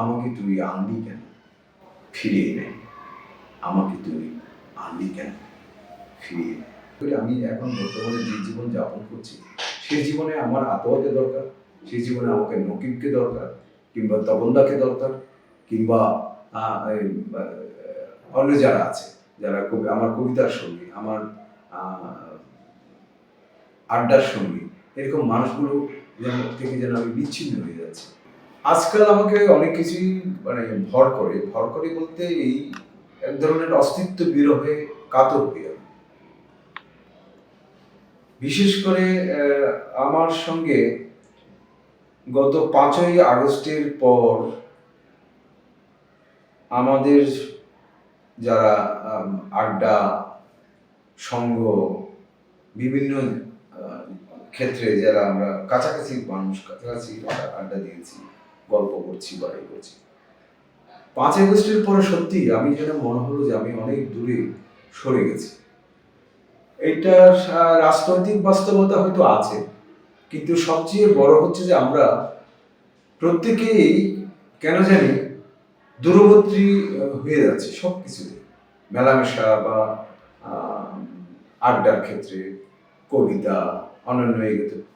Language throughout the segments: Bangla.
আমাকে তুই আনলি কেন? ফিরিয়ে নে আমাকে তুই আনলি কেন? ফিরিয়ে নে আমি এখন বর্তমানে যে জীবন যাপন করছি সেই জীবনে আমার আতোয়াকে দরকার সেই জীবনে আমাকে নকিবকে দরকার, কিংবা তবন্দাকে দরকার, কিংবা অন্য যারা আছে, যারা কবি, আমার কবিতার সঙ্গী, আমার আড্ডার সঙ্গী, এরকম মানুষগুলো যেন থেকে যেন আমি বিচ্ছিন্ন হয়ে যাচ্ছি। আজকাল আমাকে অনেক কিছুই মানে ভর করে। ভর করে বলতে এই এক ধরনের অস্তিত্ব বিরহে কাতর হয়ে বিশেষ করে আমার সঙ্গে গত পাঁচই আগস্টের পর আমাদের যারা আড্ডা, সঙ্গ, বিভিন্ন ক্ষেত্রে যারা আমরা কাছাকাছি মানুষ, কাছাকাছি আড্ডা দিয়েছি গল্প করছি বা এই করছি। পাঁচ আগস্টের পরে সত্যি আমি যেন মনে হলো যে আমি অনেক দূরে সরে গেছি। এটা রাজনৈতিক বাস্তবতা হয়তো আছে, কিন্তু সবচেয়ে বড় হচ্ছে যে আমরা প্রত্যেকেই কেন জানি দূরবর্তী হয়ে যাচ্ছে সব কিছুতে মেলামেশা বা আড্ডার ক্ষেত্রে, কবিতা অন্যান্য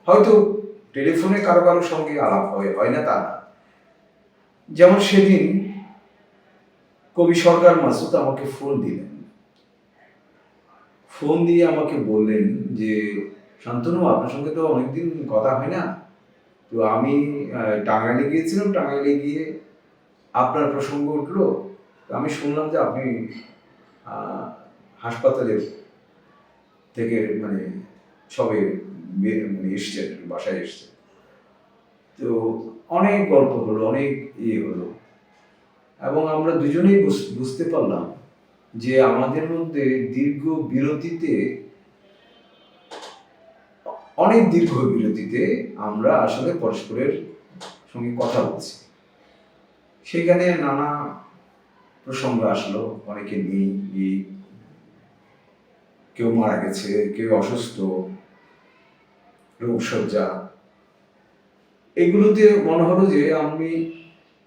হয়তো টেলিফোনে কারও কারোর সঙ্গে আলাপ হয় হয় না তা না। যেমন সেদিন কবি সরকার মাসুদ আমাকে ফোন দিলেন। ফোন দিয়ে আমাকে বললেন যে, শান্তনু, আপনার সঙ্গে তো অনেকদিন কথা হয় না। তো আমি টাঙ্গাইলে গিয়েছিলাম, টাঙ্গাইলে গিয়ে আপনার প্রসঙ্গ উঠল। আমি শুনলাম যে আপনি হাসপাতালে থেকে মানে সবে মানে এসছেন, বাসায় এসছেন। তো অনেক গল্প হলো, অনেক ইয়ে হলো। এবং আমরা দুজনেই বুঝ- বুঝতে পারলাম যে আমাদের মধ্যে দীর্ঘ বিরতিতে, অনেক দীর্ঘ বিরতিতে আমরা আসলে পরস্পরের সঙ্গে কথা বলছি। সেখানে নানা প্রসঙ্গ আসলো, অনেকে নেই কেউ মারা গেছে, কেউ অসুস্থ রোগসজ্জা এগুলোতে মনে হলো যে আমি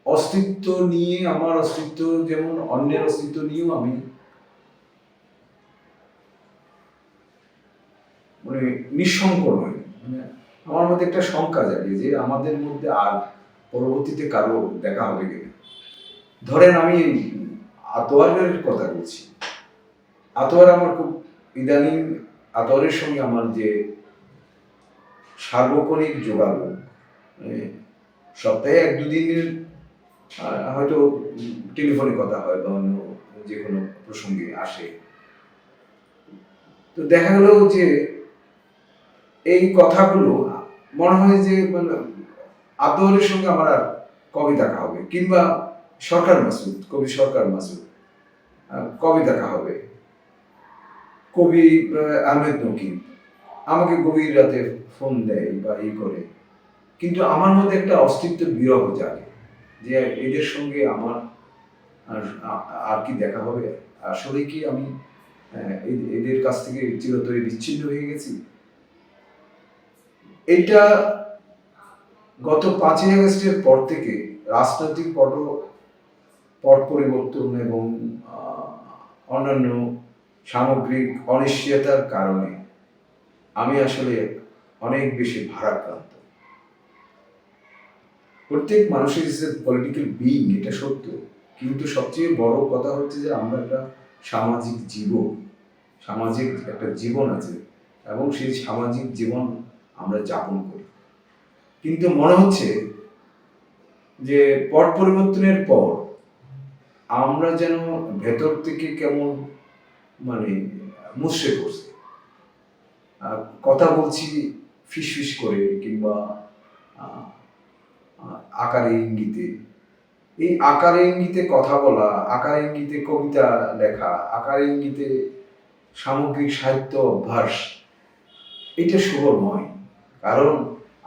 অস্তিত্ব নিয়ে, আমার অস্তিত্ব যেমন অন্যের অস্তিত্ব নিয়েও আমি মানে নিঃসঙ্ক নই মানে আমার মধ্যে একটা শঙ্কা জাগে যে আমাদের মধ্যে আর পরবর্তীতে কারও দেখা হবে কিনা। ধরেন আমি আতোয়ারের কথা বলছি। আতোয়ার আমার খুব ইদানিং আতোয়ারের সঙ্গে আমার যে সার্বক্ষণিক যোগাযোগ সপ্তাহে এক দুদিনের হয়তো টেলিফোনে কথা হয় বা অন্য যে কোনো প্রসঙ্গে আসে। তো দেখা গেল যে এই কথাগুলো, মনে হয় যে মানে সঙ্গে আমার আর কবে দেখা হবে? কিংবা সরকার মাসুদ, কবি সরকার মাসুদ কবে দেখা হবে? কবি আহমেদ নকিব আমাকে গভীর রাতে ফোন দেয় বা এই করে। কিন্তু আমার মধ্যে একটা অস্তিত্ব বিরহ জাগে যে এদের সঙ্গে আমার আর কি দেখা হবে? আসলে কি আমি এদের কাছ থেকে চিরতরে বিচ্ছিন্ন হয়ে গেছি? এটা গত পাঁচই আগস্টের পর থেকে রাজনৈতিক পট পট পরিবর্তন এবং অন্যান্য সামগ্রিক অনিশ্চয়তার কারণে আমি আসলে অনেক বেশি ভারাক্রান্ত। প্রত্যেক মানুষের ইজ পলিটিক্যাল বিইং এটা সত্য। কিন্তু সবচেয়ে বড় কথা হচ্ছে যে, আমরা একটা সামাজিক জীবন, সামাজিক একটা জীবন আছে, এবং সেই সামাজিক জীবন আমরা যাপন করি। কিন্তু মনে হচ্ছে যে, পট পরিবর্তনের পর আমরা যেন ভেতর থেকে কেমন মানে মুসড়ে পড়ছে। কথা বলছি ফিস ফিস করে কিংবা আকারে ইঙ্গিতে। এই আকারে ইঙ্গিতে কথা বলা, আকারে ইঙ্গিতে কবিতা লেখা, আকারে ইঙ্গিতে সামগ্রিক সাহিত্য অভ্যাস, এটা নয়। কারণ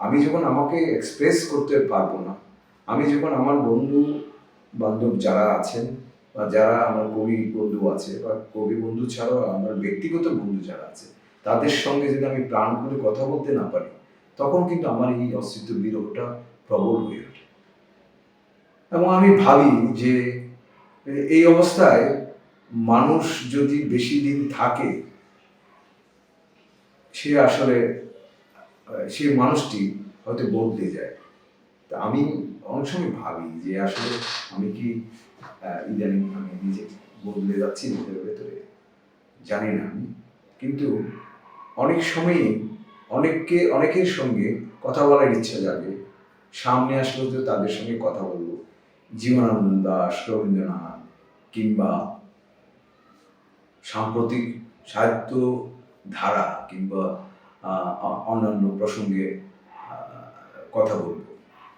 আমি যখন আমাকে এক্সপ্রেস করতে পারব না, আমি যখন আমার বন্ধু বান্ধব যারা আছেন বা যারা আমার কবি বন্ধু আছে বা কবি বন্ধু ছাড়াও আমার ব্যক্তিগত বন্ধু যারা আছে, তাদের সঙ্গে যদি আমি প্রাণ করে কথা বলতে না পারি, তখন কিন্তু আমার এই অস্তিত্ব বিরহটা প্রবল হয়ে ওঠে। এবং আমি ভাবি যে, এই অবস্থায় মানুষ যদি বেশি দিন থাকে, সে আসলে, সে মানুষটি হয়তো বদলে যায়। তা আমি অনেক সময় ভাবি যে, আসলে আমি কি ইদানিং আমি নিজে বদলে যাচ্ছি নিজের ভেতরে? জানি না আমি। কিন্তু অনেক সময়ই অনেককে, অনেকের সঙ্গে কথা বলার ইচ্ছা জাগে। সামনে আসলেও তো তাদের সঙ্গে কথা বলব, জীবনানন্দ দাস, রবীন্দ্রনাথ কিংবা সাম্প্রতিক সাহিত্য ধারা কিংবা অন্যান্য প্রসঙ্গে কথা বলব।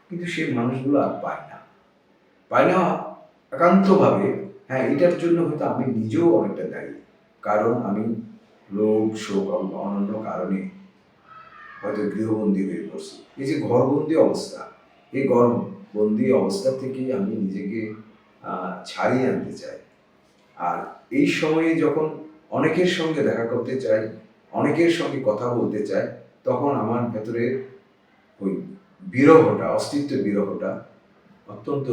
কিন্তু সেই মানুষগুলো আর পায় না। পাই না একান্তভাবে। হ্যাঁ এটার জন্য হয়তো আমি নিজেও অনেকটা দায়ী। কারণ আমি রোগ, শোক অন্যান্য কারণে হয়তো গৃহবন্দী হয়ে পড়ছি। এই যে ঘরবন্দি অবস্থা, এই ঘরবন্দি অবস্থা থেকে আমি নিজেকে ছাড়িয়ে আনতে চাই। আর এই সময়ে যখন অনেকের সঙ্গে দেখা করতে চাই, অনেকের সঙ্গে কথা বলতে চাই, তখন আমার ভেতরে ওই বিরহটা, অস্তিত্ব বিরহটা অত্যন্ত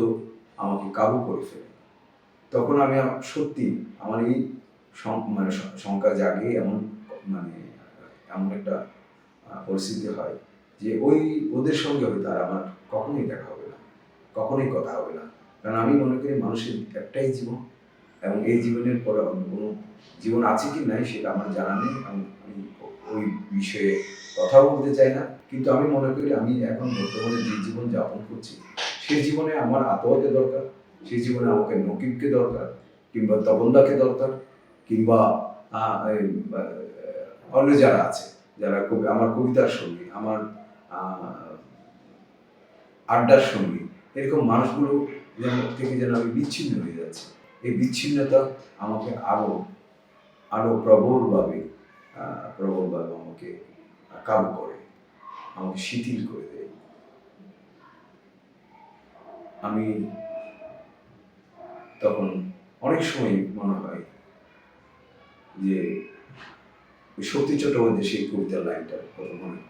আমাকে কাবু করে ফেলে। তখন আমি সত্যি আমার এই মানে শঙ্কা জাগে এমন মানে এমন একটা পরিস্থিতি হয় যে ওই ওদের সঙ্গে হয়তো আর আমার কখনোই দেখা হবে না, কখনোই কথা হবে না। কারণ আমি মনে করি মানুষের একটাই জীবন এবং এই জীবনের পরে অন্য কোনো জীবন আছে কি নাই সেটা আমার জানা নেই। আমি ওই বিষয়ে কথা বলতে চাই না। কিন্তু আমি মনে করি আমি এখন বর্তমানে যে জীবন যাপন করছি সেই জীবনে আমার আতোয়াকে দরকার সেই জীবনে আমাকে নকিবকে দরকার, কিংবা তবন্দাকে দরকার, কিংবা অন্য যারা আছে। যারা কবি, আমার কবিতার সঙ্গী, আমার আড্ডার সঙ্গী, এরকম মানুষগুলো যেন থেকে যেন আমি বিচ্ছিন্ন হয়ে যাচ্ছি। এই বিচ্ছিন্নতা আমাকে আরও আরও প্রবলভাবে প্রবলভাবে আমাকে কাবু করে, আমাকে শিথিল করে দেয়। আমি তখন অনেক সময় মনে হয় যে ওই শক্তি চট্টোপাধ্যায় সেই কবিতার লাইনটার কথা মনে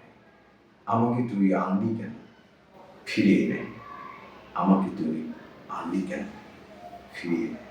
আমাকে তুই আনলি কেন? ফিরিয়ে নেয় আমাকে তুই আনলি কেন? ফিরিয়ে নে।